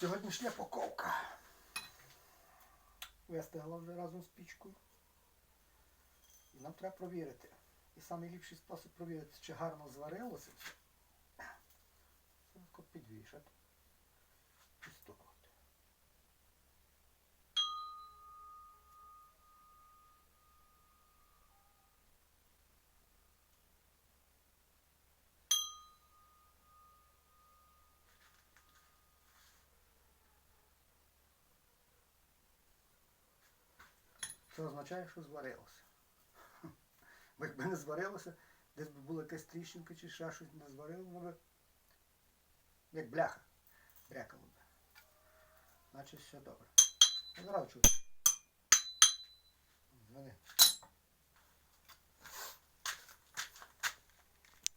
Сьогоднішня паковка. Вистигла вже разом з пічкою. І нам треба провірити. І найліпший спосіб провірити, чи гарно зварилося. Це підвішати. І стукати. Це означає, що зварилося. Бо якби не зварилося, десь би була якась тріщинка чи ще щось не зварило, воно би як бляха брякало би. Значить все добре. Чую. Дзвони.